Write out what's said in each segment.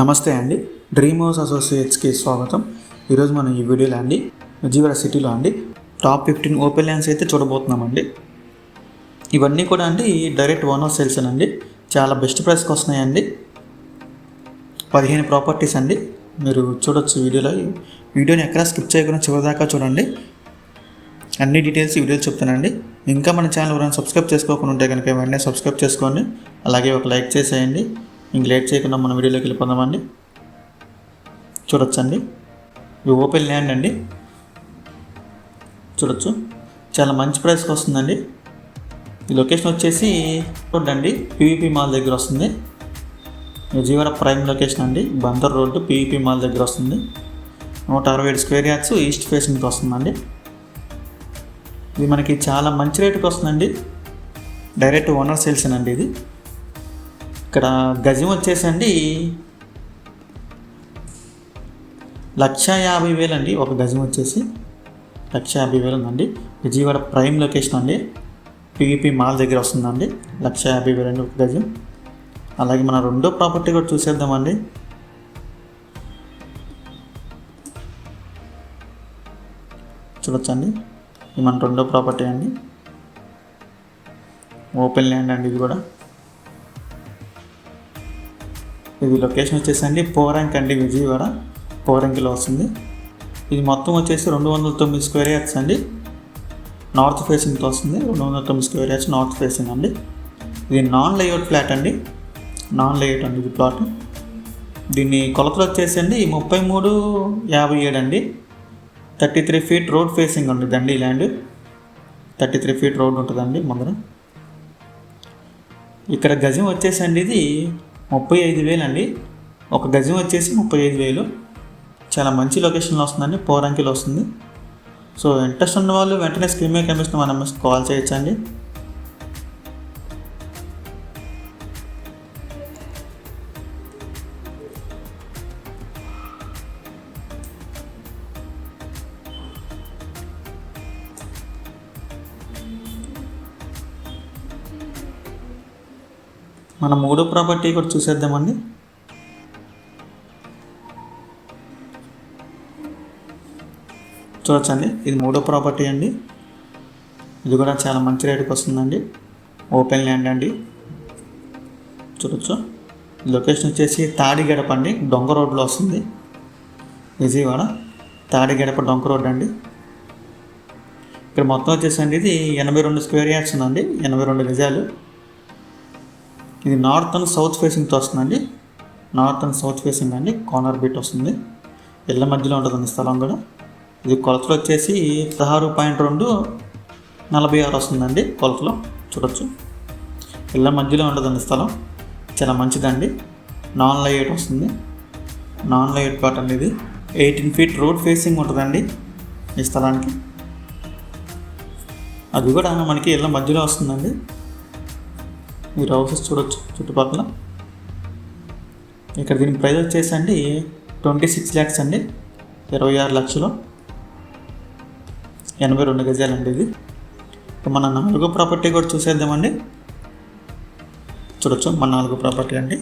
నమస్తే అండి. Dream house అసోసియేట్స్కి స్వాగతం. ఈరోజు మనం ఈ వీడియోలో అండి విజయవాడ సిటీలో అండి టాప్ ఫిఫ్టీన్ ఓపెన్ ల్యాండ్స్ అయితే చూడబోతున్నామండి. ఇవన్నీ కూడా అండి డైరెక్ట్ ఓనర్ సేల్స్ అండి. చాలా బెస్ట్ ప్రైస్కి వస్తున్నాయండి. పదిహేను ప్రాపర్టీస్ అండి. మీరు చూడొచ్చు వీడియోలో. వీడియోని ఎక్కడా స్కిప్ చేయకుండా చివరిదాకా చూడండి. అన్ని డీటెయిల్స్ ఈ వీడియో చెప్తానండి. ఇంకా మన ఛానల్ ఎవరైనా సబ్స్క్రైబ్ చేసుకోకుండా ఉంటే కనుక వెంటనే సబ్స్క్రైబ్ చేసుకోండి. అలాగే ఒక లైక్ చేసేయండి. ఇంక లేట్ చేయకుండా మన వీడియోలోకి వెళ్ళిపోదామండి చూడొచ్చండి. ఇది ఓపెన్ ల్యాండ్ అండి. చూడొచ్చు. చాలా మంచి ప్రైస్కి వస్తుందండి. ఈ లొకేషన్ వచ్చేసి రోడ్ అండి. పీవీపీ మాల్ దగ్గర వస్తుంది. విజయవాడ ప్రైమ్ లొకేషన్ అండి. బందర్ రోడ్డు పీవీపీ మాల్ దగ్గర వస్తుంది. నూట అరవై ఏడు స్క్వేర్ యార్డ్స్ ఈస్ట్ ఫేసింగ్కి వస్తుందండి. ఇది మనకి చాలా మంచి రేటుకి వస్తుందండి. డైరెక్ట్ ఓనర్ సేల్స్ అండి ఇది. ఇక్కడ గజం వచ్చేసండి లక్ష యాభై వేలు అండి ఒక గజం వచ్చేసి లక్ష యాభై వేలు ఉందండి విజయవాడ ప్రైమ్ లొకేషన్ అండి. పీవీపీ మాల్ దగ్గర వస్తుందండి. లక్ష యాభై వేలు అండి ఒక గజం. అలాగే మన రెండో ప్రాపర్టీ కూడా చూసేద్దామండి. చూడొచ్చండి. ఇది మన రెండో ప్రాపర్టీ అండి. ఓపెన్ ల్యాండ్ అండి ఇది కూడా. ఇది లొకేషన్ వచ్చేసండి పోరంక్ అండి విజయవాడ. పోరంకిలో వస్తుంది. ఇది మొత్తం వచ్చేసి రెండు వందల తొమ్మిది స్క్వేర్ యార్డ్స్ అండి. నార్త్ ఫేసింగ్తో వస్తుంది. రెండు వందల తొమ్మిది స్క్వేర్ యార్డ్స్ నార్త్ ఫేసింగ్ అండి. ఇది నాన్ లేఅవుట్ ఫ్లాట్ అండి. నాన్ లేఅవుట్ అండి ఇది ప్లాట్. దీన్ని కొలతలు వచ్చేసి అండి ముప్పై మూడు యాభై ఏడు అండి. Thirty three feet road facing ఉంటుందండి ఈ land. Thirty three feet road ఉంటుందండి ముందర. ఇక్కడ గజం వచ్చేసండి ఇది ముప్పై ఐదు వేలు అండి ఒక గజం వచ్చేసి ముప్పై ఐదు వేలు. చాలా మంచి లొకేషన్లో వస్తుందండి. పోరంకిలో వస్తుంది సో ఇంట్రెస్ట్ ఉన్న వాళ్ళు వెంటనే స్క్రీన్ మీద కనిపిస్తున్న మన కాల్ చేయొచ్చండి. మన మూడో ప్రాపర్టీ కూడా చూసేద్దామండి. చూడొచ్చండి ఇది మూడో ప్రాపర్టీ అండి. ఇది కూడా చాలా మంచి రేటుకి వస్తుందండి. ఓపెన్ ల్యాండ్ అండి. చూడొచ్చు. లొకేషన్ వచ్చేసి తాడిగడప అండి డొంగ రోడ్లో వస్తుంది. విజయవాడ తాడిగడప డొంక రోడ్ అండి. ఇక్కడ మొత్తం వచ్చేసండి ఇది ఎనభై రెండు స్క్వేర్ యార్డ్స్ ఉందండి ఎనభై రెండు నిజాలు. ఇది నార్త్ అండ్ సౌత్ ఫేసింగ్తో వస్తుందండి. నార్త్ అండ్ సౌత్ ఫేసింగ్ అండి. కార్నర్ బీట్ వస్తుంది. ఇళ్ళ మధ్యలో ఉంటుందండి స్థలం కూడా. ఇది కొలతలు వచ్చేసి పదహారు పాయింట్ రెండు నలభై ఆరు వస్తుందండి కొలతలో. చూడొచ్చు. ఇళ్ళ మధ్యలో ఉంటుందండి స్థలం. చాలా మంచిదండి. నాన్ లైట్ వస్తుంది. నాన్ లైట్ పార్ట్ అండి ఇది. ఎయిటీన్ ఫీట్ రోడ్ ఫేసింగ్ ఉంటుందండి ఈ స్థలానికి. అది కూడా మనకి ఇళ్ళ మధ్యలో వస్తుందండి. మీరు హౌసెస్ చూడొచ్చు చుట్టుపక్కల. ఇక్కడ దీని ప్రైస్ వచ్చేసి అండి ట్వంటీ సిక్స్ ల్యాక్స్ అండి. ఇరవై ఆరు లక్షలు. ఎనభై రెండు గజాలండి ఇది. మన నాలుగో ప్రాపర్టీ కూడా చూసేద్దామండి. చూడొచ్చు మన నాలుగో ప్రాపర్టీ అండి.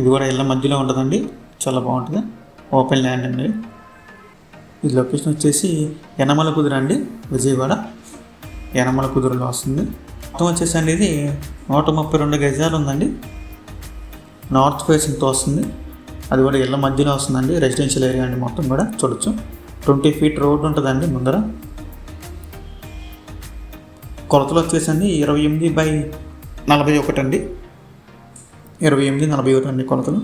ఇది కూడా ఇళ్ళ మధ్యలో ఉంటుందండి. చాలా బాగుంటుంది. ఓపెన్ ల్యాండ్ అండి. ఇది లొకేషన్ వచ్చేసి యనమల కుదిరండి అండి విజయవాడ. ఎనమల కుదురులో వస్తుంది. మొత్తం వచ్చేసండి ఇది నూట ముప్పై రెండు గజాలు ఉందండి. నార్త్ ఫేసింగ్తో వస్తుంది. అది కూడా ఇళ్ళ మధ్యలో వస్తుందండి. రెసిడెన్షియల్ ఏరియా అండి మొత్తం కూడా చూడొచ్చు. ట్వంటీ ఫీట్ రోడ్ ఉంటుందండి ముందర. కొలతలు వచ్చేసండి ఇరవై ఎనిమిది బై నలభై ఒకటి అండి. ఇరవై ఎనిమిది నలభై ఒకటి అండి కొలతలు.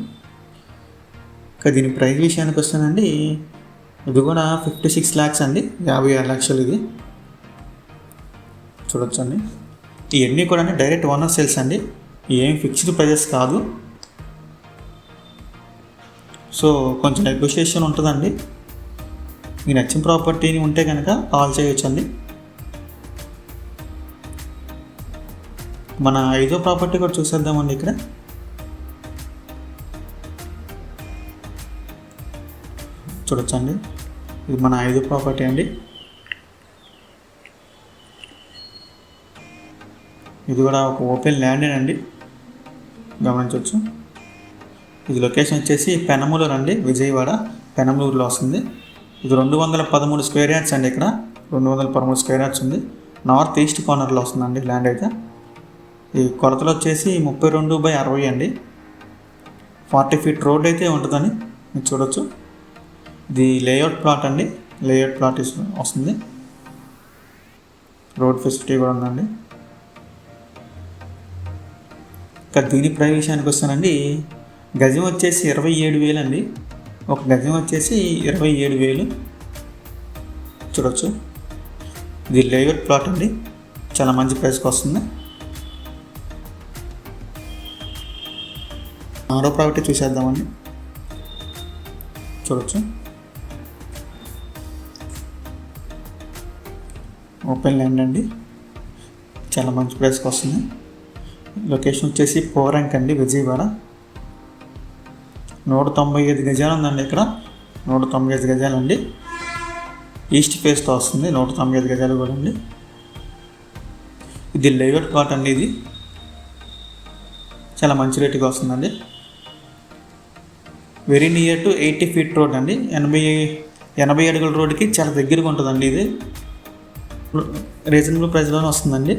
ఇక దీని ప్రైస్ విషయానికి వస్తానండి ఇది కూడా ఫిఫ్టీ సిక్స్ ల్యాక్స్ అండి. యాభై ఆరు లక్షలు ఇది. చూడొచ్చండి. ఇవన్నీ కూడా డైరెక్ట్ ఓనర్ సేల్స్ అండి. ఏం ఫిక్స్డ్ ప్రైజెస్ కాదు. సో కొంచెం నెగోషియేషన్ ఉంటుందండి. మీకు నచ్చిన ప్రాపర్టీని ఉంటే కనుక కాల్ చేయొచ్చండి. మన ఐదో ప్రాపర్టీ కూడా చూసేద్దామండి ఇక్కడ. చూడొచ్చండి. ఇది మన ఐదో ప్రాపర్టీ అండి. ఇది కూడా ఒక ఓపెన్ ల్యాండ్ అండి. గమనించవచ్చు. ఇది లొకేషన్ వచ్చేసి పెనమలూరు అండి విజయవాడ పెనమలూరులో వస్తుంది. ఇది రెండు వందల పదమూడు స్క్వేర్ యార్డ్స్ అండి ఇక్కడ. రెండు వందల పదమూడు స్క్వేర్ యార్డ్స్ ఉంది. నార్త్ ఈస్ట్ కార్నర్లో వస్తుందండి ల్యాండ్ అయితే. ఈ కొలతలు వచ్చేసి ముప్పై రెండు బై అరవై అండి. ఫార్టీ ఫీట్ రోడ్ అయితే ఉంటుందని మీరు చూడొచ్చు. ఇది లేఅవుట్ ప్లాట్ అండి. లేఅవుట్ ప్లాట్ ఇస్- వస్తుంది. రోడ్ ఫెసిలిటీ కూడా ఉందండి. ఇక దీని ప్రవేశానికి వస్తానండి. గజం వచ్చేసి ఇరవై ఏడు వేలు అండి. ఒక గజం వచ్చేసి ఇరవై ఏడు వేలు. చూడొచ్చు. ఇది లేఅవుట్ ప్లాట్ అండి. చాలా మంచి ప్రైస్కి వస్తుంది. ఆరో ప్రాపర్టీ చూసేద్దామండి. చూడొచ్చు. ఓపెన్ ల్యాండ్ అండి. చాలా మంచి ప్రైస్కి వస్తుంది. లొకేషన్ వచ్చేసి పోరంక్ అండి విజయవాడ. నూట తొంభై ఐదు గజాలు ఉందండి ఇక్కడ. నూట తొంభై ఐదు గజాలు అండి ఈస్ట్ ఫేస్తో వస్తుంది నూట తొంభై ఐదు గజాలు కూడా అండి. ఇది లేఅవుట్ ప్లాట్ అండి ఇది. చాలా మంచి రేటుగా వస్తుందండి. Very near to eighty feet road అండి. ఎనభై ఎనభై అడుగుల రోడ్డుకి చాలా దగ్గరగా ఉంటుందండి ఇది. రీజనబుల్ ప్రైస్లోనే వస్తుందండి.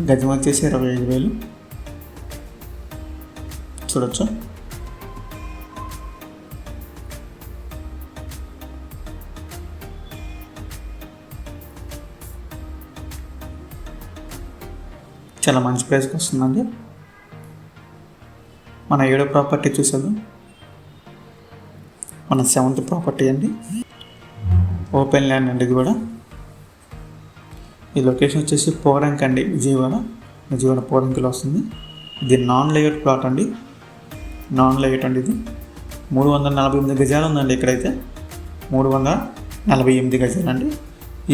గజం వచ్చేసి ఇరవై ఐదు వేలు. చూడొచ్చు. చాలా మంచి ప్రైస్కి వస్తుందండి. మన ఏడో ప్రాపర్టీ చూసేద్దాం. మన సెవెంత్ ప్రాపర్టీ అండి. ఓపెన్ ల్యాండ్ అండి ఇది కూడా. ఈ లొకేషన్ వచ్చేసి పోరంక్ అండి విజయవాడ. విజయవాడ పోరంకిలో వస్తుంది. ఇది నాన్ లేఅవుట్ ప్లాట్ అండి. నాన్ లేఅవుట్ అండి ఇది. మూడు వందల నలభై ఎనిమిది గజాలు ఉందండి ఇక్కడైతే. మూడు వందల నలభై ఎనిమిది గజాలు అండి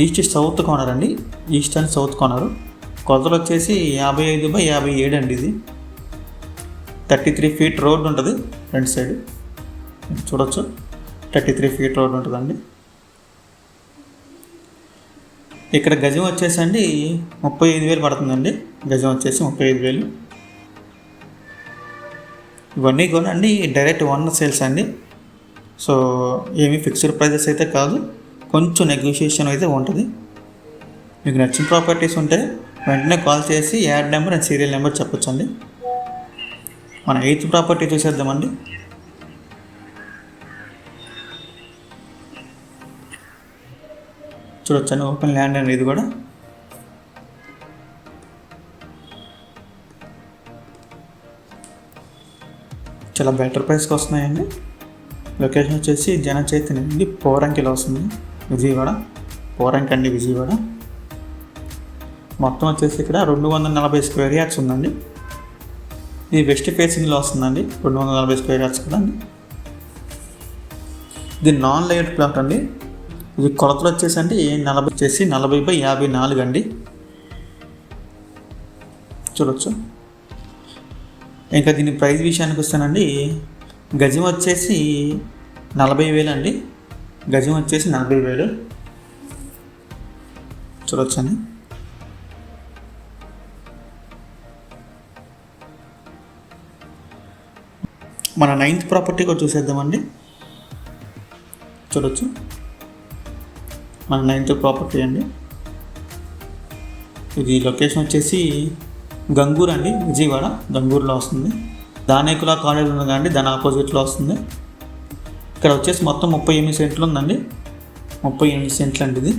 ఈస్ట్ సౌత్ కార్నర్ అండి. ఈస్ట్ అండ్ సౌత్ కార్నర్ కొలతలు వచ్చేసి యాభై ఐదు బై యాభై ఏడు అండి ఇది. థర్టీ త్రీ ఫీట్ రోడ్ ఉంటుంది. ఫ్రంట్ సైడ్ చూడొచ్చు. థర్టీ త్రీ ఫీట్ రోడ్ ఉంటుందండి. ఇక్కడ గజం వచ్చేసి అండి ముప్పై ఐదు వేలు పడుతుందండి. గజం వచ్చేసి ముప్పై ఐదు వేలు. ఇవన్నీ కూడా అండి డైరెక్ట్ వన్ సేల్స్ అండి. సో ఏమీ ఫిక్స్డ్ ప్రైజెస్ అయితే కాదు కొంచెం నెగోషియేషన్ అయితే ఉంటుంది. మీకు నచ్చిన ప్రాపర్టీస్ ఉంటే వెంటనే కాల్ చేసి ad number and serial number చెప్పొచ్చండి. మన ఎయిత్ ప్రాపర్టీ చూసేద్దామండి. చూడొచ్చండి ఓపెన్ ల్యాండ్ అండి ఇది కూడా. చాలా బెటర్ ప్రైస్కి వస్తున్నాయండి. లొకేషన్ వచ్చేసి జన చైతన్య అండి పోరంకిలో వస్తుంది. విజయవాడ. పోరంకి అండి విజయవాడ. మొత్తం వచ్చేసి ఇక్కడ రెండు వందల నలభై స్క్వేర్ యార్డ్స్ ఉందండి. ఇది వెస్ట్ ఫేసింగ్లో వస్తుందండి. రెండు వందల నలభై స్క్వేర్ యార్డ్స్ కూడా అండి ఇది నాన్ లేయర్డ్ ప్లాట్ అండి. ఇది కొలతలు వచ్చేసి అంటే నలభై వచ్చేసి నలభై బై యాభై నాలుగు అండి. చూడొచ్చు. ఇంకా దీని ప్రైస్ విషయానికి వస్తానండి. గజం వచ్చేసి నలభై వేలు అండి. గజం వచ్చేసి నలభై వేలు. చూడొచ్చండి. మన నైన్త్ ప్రాపర్టీ కూడా చూసేద్దామండి. చూడొచ్చు. మన నైన్త్ ప్రాపర్టీ అండి. ఇది లొకేషన్ వచ్చేసి గంగూర్ అండి విజయవాడ గంగూరులో వస్తుంది. దానేకుల కాలేజ్ ఉంది కానీ దాని ఆపోజిట్లో వస్తుంది. ఇక్కడ వచ్చేసి మొత్తం ముప్పై ఎనిమిది సెంట్లు ఉందండి. ముప్పై ఎనిమిది సెంట్లు అండి ఇది.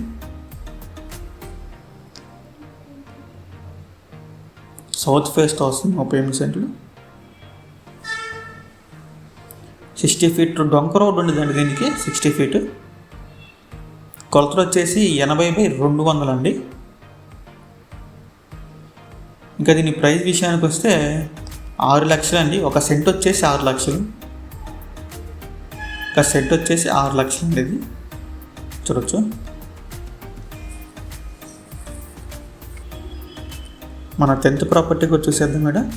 సౌత్ ఫేస్ట్ వస్తుంది ముప్పై ఎనిమిది సెంట్లు. సిక్స్టీ ఫీట్ డొంక రోడ్ ఉండేదండి దీనికి సిక్స్టీ ఫీట్. కొలతలు వచ్చేసి ఎనభై బై రెండు వందలు అండి. ఇంకా దీని ప్రైస్ విషయానికి వస్తే ఆరు లక్షలు అండి. ఒక సెంట్ వచ్చేసి ఆరు లక్షలు. ఒక సెంట్ వచ్చేసి ఆరు లక్షలు అండి ఇది. చూడొచ్చు. మన టెన్త్ ప్రాపర్టీకి వచ్చేసేద్దాం మేడం.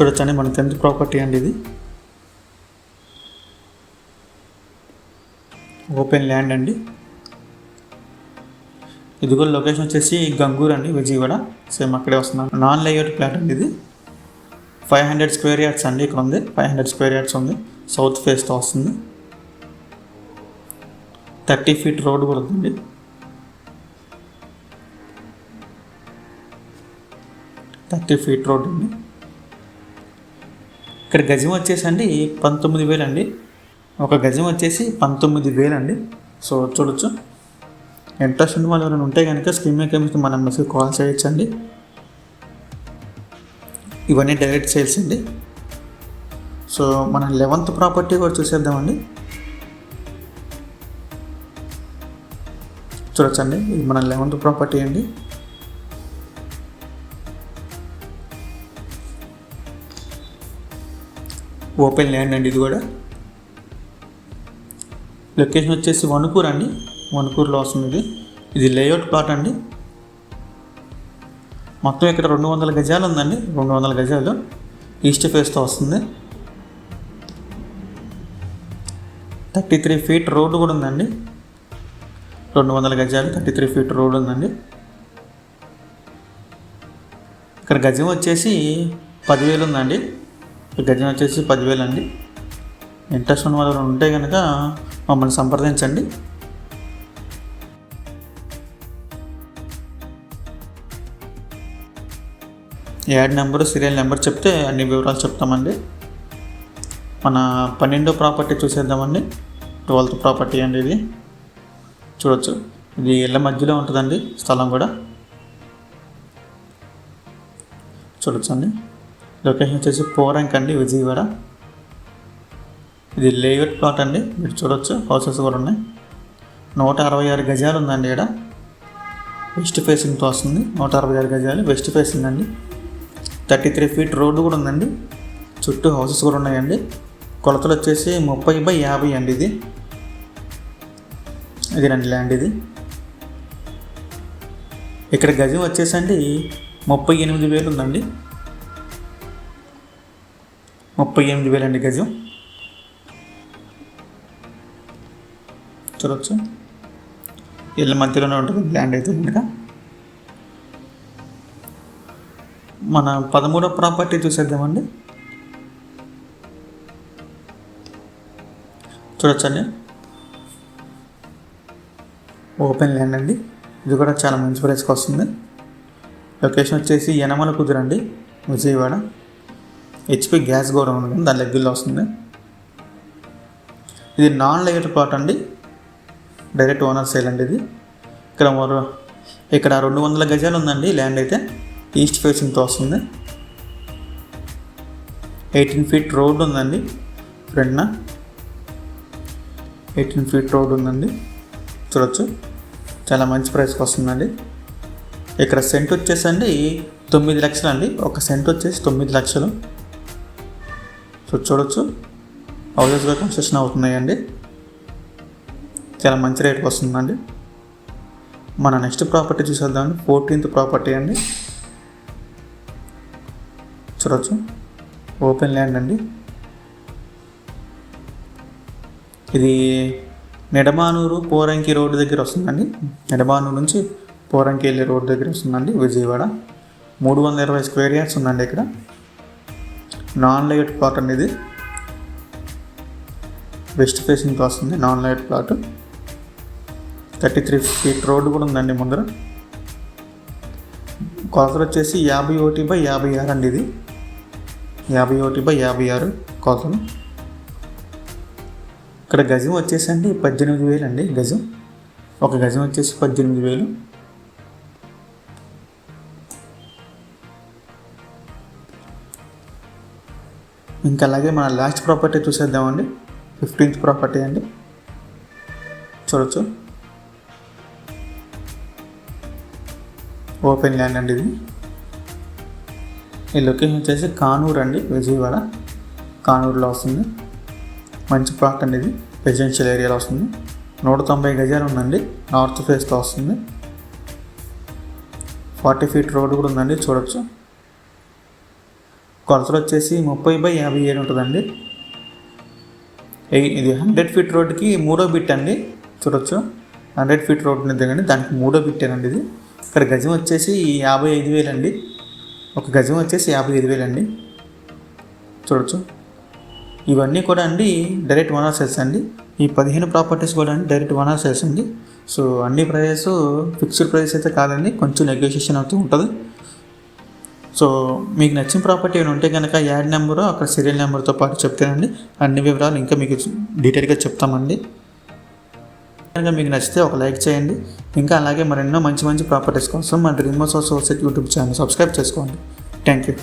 చూడొచ్చండి మన టెన్త్ ప్రాపర్టీ అండి ఇది. ఓపెన్ ల్యాండ్ అండి. ఇది కూడా లొకేషన్ వచ్చేసి గంగూర్ అండి విజయవాడ. సేమ్ అక్కడే వస్తున్నాను. నాన్ లేఅవుట్ ప్లాట్ అండి ఇది. ఫైవ్ హండ్రెడ్ స్క్వేర్ యార్డ్స్ అండి ఇక్కడ ఉంది. ఫైవ్ హండ్రెడ్ స్క్వేర్ యార్డ్స్ ఉంది. సౌత్ ఫేస్తో వస్తుంది. థర్టీ ఫీట్ రోడ్ కూడా ఉందండి. థర్టీ ఫీట్ రోడ్ అండి. ఇక్కడ గజం వచ్చేసి అండి పంతొమ్మిది వేలు అండి. ఒక గజం వచ్చేసి పంతొమ్మిది వేలు అండి సో చూడొచ్చు. ఇంట్రెస్ట్ ఉన్న వాళ్ళు ఎవరైనా ఉంటే కనుక స్క్రీన్ మీద మన నెంబర్స్కి కాల్ చేయొచ్చండి. ఇవన్నీ డైరెక్ట్ సేల్స్ అండి. సో మన లెవెంత్ ప్రాపర్టీ కూడా చూసేద్దామండి. చూడొచ్చండి. ఇది మన లెవెంత్ ప్రాపర్టీ అండి. ఓపెన్ ల్యాండ్ అండి ఇది కూడా. లొకేషన్ వచ్చేసి వణుకూర్ అండి. వణుకూరులో వస్తుంది ఇది ఇది లేఅవుట్ ప్లాట్ అండి. మొత్తం ఇక్కడ రెండు వందల గజాలు ఉందండి. రెండు వందల గజాలు ఈస్ట్ ఫేస్తో వస్తుంది. థర్టీ త్రీ ఫీట్ రోడ్డు కూడా ఉందండి. రెండు వందల గజాలు థర్టీ త్రీ ఫీట్ రోడ్ ఉందండి. ఇక్కడ గజం వచ్చేసి పదివేలు ఉందండి. గజం వచ్చేసి పదివేలు అండి. ఇంట్రెస్ట్ ఉన్న వాళ్ళు ఉంటే కనుక మమ్మల్ని సంప్రదించండి. యాడ్ నెంబరు సీరియల్ నెంబర్ చెప్తే అన్ని వివరాలు చెప్తామండి. మన పన్నెండో ప్రాపర్టీ చూసేద్దామండి. ట్వెల్త్ ప్రాపర్టీ అండి ఇది. చూడొచ్చు. ఇది ఇళ్ళ మధ్యలో ఉంటుందండి స్థలం కూడా. చూడొచ్చండి. లొకేషన్ వచ్చేసి పోరంక్ అండి విజయవాడ. ఇది లేఅవుట్ ప్లాట్ అండి. మీరు చూడొచ్చు. హౌసెస్ కూడా ఉన్నాయి. నూట అరవై ఆరు గజాలు ఉందండి ఇక్కడ వెస్ట్ ఫేసింగ్తో వస్తుంది. నూట అరవై ఆరు గజాలు వెస్ట్ ఫేసింగ్ అండి. థర్టీ త్రీ ఫీట్ రోడ్డు కూడా ఉందండి. చుట్టూ హౌసెస్ కూడా ఉన్నాయండి. కొలతలు వచ్చేసి ముప్పై బై యాభై అండి ఇది. ఇది రండి ల్యాండ్ ఇది. ఇక్కడ గజం వచ్చేసండి ముప్పై ఎనిమిది వేలు ఉందండి. ముప్పై ఎనిమిది వేలు అండి గజం. చూడవచ్చు ఇళ్ళ మధ్యలోనే ఉంటుంది ల్యాండ్ అయితే కనుక మన పదమూడో ప్రాపర్టీ చూసేద్దామండి. చూడొచ్చండి. ఓపెన్ ల్యాండ్ అండి. ఇది కూడా చాలా మంచి ప్రైస్కి వస్తుంది. లొకేషన్ వచ్చేసి యనమల కుదురండి విజయవాడ. హెచ్పి గ్యాస్ గోడౌన్ ఉంది దాని దగ్గరలో వస్తుంది. ఇది నాన్ లేయర్ ప్లాట్ అండి. డైరెక్ట్ ఓనర్ సేల్ అండి ఇది. ఇక్కడ మరో ఇక్కడ రెండు వందల గజాలు ఉందండి ల్యాండ్ అయితే. ఈస్ట్ ఫేసింగ్తో వస్తుంది. ఎయిటీన్ ఫీట్ రోడ్ ఉందండి ఫ్రంట్న ఎయిటీన్ ఫీట్ రోడ్ ఉందండి. చూడొచ్చు. చాలా మంచి ప్రైస్కి వస్తుందండి. ఇక్కడ సెంట్ వచ్చేసండి తొమ్మిది లక్షలు అండి ఒక సెంట్ వచ్చేసి తొమ్మిది లక్షలు. సో చూడొచ్చు. హౌసెస్గా కన్స్ట్రక్షన్ అవుతున్నాయండి. చాలా మంచి రేట్కి వస్తుందండి. మన నెక్స్ట్ ప్రాపర్టీ చూసేద్దామండి. ఫోర్టీన్త్ ప్రాపర్టీ అండి. చూడవచ్చు ఓపెన్ ల్యాండ్ అండి. ఇది నిడమానూరు పోరంకి రోడ్డు దగ్గర వస్తుందండి. నిడమానూరు నుంచి పోరంకి వెళ్ళే రోడ్డు దగ్గర వస్తుందండి విజయవాడ. మూడు వందల ఇరవై స్క్వేర్ యార్డ్స్ ఉందండి ఇక్కడ. నాన్ లైట్ ప్లాట్ అండి ఇది. వెస్ట్ ఫేసింగ్తో వస్తుంది non light plot. Thirty three feet road కూడా ఉందండి ముందర. కొలతలు వచ్చేసి యాభై ఒకటి బై యాభై ఆరు అండి ఇది. యాభై ఒకటి బై యాభై ఆరు కొలతలు ఇక్కడ గజం వచ్చేసండి పద్దెనిమిది వేలు అండి గజం. ఒక గజం వచ్చేసి పద్దెనిమిది వేలు. ఇంకా అలాగే మన లాస్ట్ ప్రాపర్టీ చూసేద్దామండి. ఫిఫ్టీన్త్ ప్రాపర్టీ అండి. చూడొచ్చు. ఓపెన్ ల్యాండ్ అండి ఇది. ఈ లొకేషన్ వచ్చేసి కానూరు అండి విజయవాడ. కానూరులో వస్తుంది. మంచి ప్లాట్ అండి ఇది రెసిడెన్షియల్ ఏరియాలో వస్తుంది. నూట తొంభై గజాలు ఉందండి నార్త్ ఫేస్తో వస్తుంది. ఫార్టీ ఫీట్ రోడ్ కూడా ఉందండి చూడొచ్చు. కొలతలు వచ్చేసి ముప్పై బై యాభై ఏడు ఉంటుందండి. ఇది హండ్రెడ్ ఫీట్ రోడ్కి మూడో బిట్ అండి చూడొచ్చు. హండ్రెడ్ ఫీట్ రోడ్ ఉంది కానీ దానికి మూడో బిట్టేనండి ఇది. ఇక్కడ గజం వచ్చేసి యాభై ఐదు వేలు అండి. ఒక గజం వచ్చేసి యాభై ఐదు వేలు అండి. చూడొచ్చు. ఇవన్నీ కూడా అండి డైరెక్ట్ వన్ ఆర్ సేల్స్ అండి. ఈ పదిహేను ప్రాపర్టీస్ కూడా అండి డైరెక్ట్ వన్ ఆర్ సేల్స్ అండి. సో అన్ని ప్రైజెస్ ఫిక్స్డ్ ప్రైస్ అయితే కాదండి. కొంచెం నెగోషియేషన్ అవుతూ ఉంటుంది. సో మీకు నచ్చిన ప్రాపర్టీ ఏమైనా ఉంటే కనుక యాడ్ నెంబరు అక్కడ సీరియల్ నెంబర్తో పాటు చెప్తానండి. అన్ని వివరాలు ఇంకా మీకు డీటెయిల్గా చెప్తామండి. కనుక మీకు నచ్చితే ఒక లైక్ చేయండి. ఇంకా అలాగే మరెన్నో మంచి మంచి ప్రాపర్టీస్ కోసం మా dream house society YouTube channel subscribe చేసుకోండి. Thank you